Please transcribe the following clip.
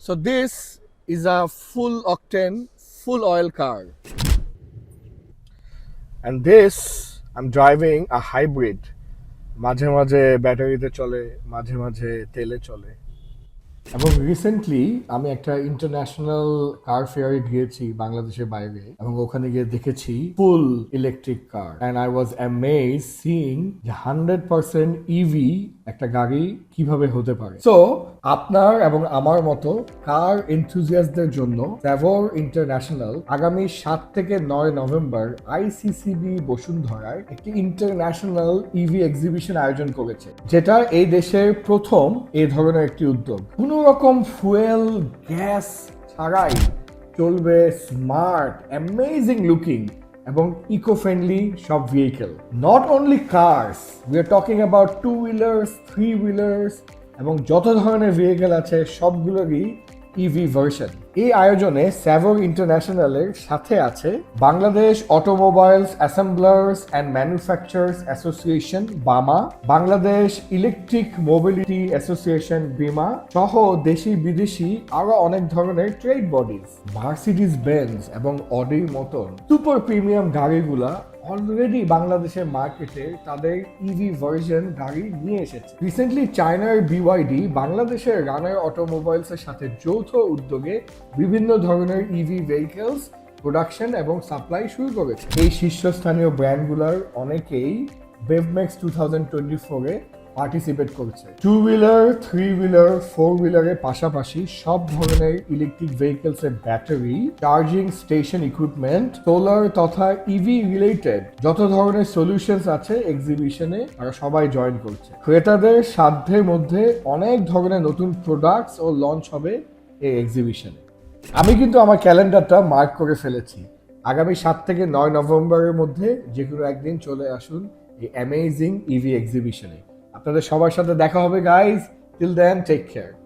So this is a full octane, full oil car. And this, I'm driving a hybrid. মাঝে মাঝে ব্যাটারিতে চলে মাঝে মাঝে তেলে চলে এবং রিসেন্টলি আমি একটা ইন্টারন্যাশনাল কার ফেয়ারে গিয়েছি বাংলাদেশের বাইরে এবং ওখানে গিয়ে দেখেছি full electric car and I was amaze seeing hundred percent EV একটা গাড়ি কীভাবে হতে পারে? সো আপনার এবং আমার মতো কার এনথুজিয়াসদের জন্য ট্রাভর ইন্টারন্যাশনাল আগামী সাত থেকে নয় নভেম্বর আইসিসিবি বসুন্ধরায় একটি ইন্টারন্যাশনাল ইভি এক্সিবিশন আয়োজন করেছে, যেটা এই দেশের প্রথম এই ধরনের একটি উদ্যোগ। কোনো রকম ফুয়েল গ্যাস ছাড়াই চলবে স্মার্ট অ্যামেজিং লুকিং এবং ইকো ফ্রেন্ডলি সব vehicle not only cars we are talking about two wheelers three wheelers এবং যত ধরনের ভেহিকেল আছে, সবগুলোরই ইভি ভার্সন এই আয়োজনে স্যাভর ইন্টারন্যাশনালের সাথে আছে Bangladesh automobiles assemblers and manufacturers association BAMA, Bangladesh electric mobility association BEMA, সহ দেশি বিদেশি আরও অনেক ধরনের ট্রেড বডিজ মার্সিডিজ বেঞ্জ এবং অডির মতন সুপার প্রিমিয়াম গাড়িগুলা অলরেডি বাংলাদেশের মার্কেটে তাদের ইভি ভার্সন গাড়ি নিয়ে এসেছে। রিসেন্টলি চায়নার বিওয়াইডি বাংলাদেশের রানার অটোমোবাইলসের সাথে যৌথ উদ্যোগে বিভিন্ন ধরনের ইভি ভেহিকেলস প্রোডাকশন এবং সাপ্লাই শুরু করেছে। এই শীর্ষস্থানীয় ব্র্যান্ডগুলোর অনেকেই বেভমেক্স টু থাউজেন্ড টোয়েন্টি ফোরে পার্টিসিপেট করছে। Two wheeler three wheeler four হুইলারের পাশাপাশি সব ধরনের ইলেকট্রিক ভেহিকেলস এর battery charging station equipment solar তথা ইভি রিলেটেড যত ধরনের সলিউশনস আছে এক্সিবিশনে তারা সবাই জয়েন করছে। ক্রেতাদের সাধ্যের মধ্যে অনেক ধরনের নতুন প্রোডাক্টস ও লঞ্চ হবে এই এক্সিবিশনে আমি কিন্তু আমার ক্যালেন্ডারটা মার্ক করে ফেলেছি। আগামী সাত থেকে নয় নভেম্বরের মধ্যে যে কোনো একদিন চলে আসুন এই অ্যামেজিং ইভি এক্সিবিশনে আপনাদের সবার সাথে দেখা হবে guys till then take care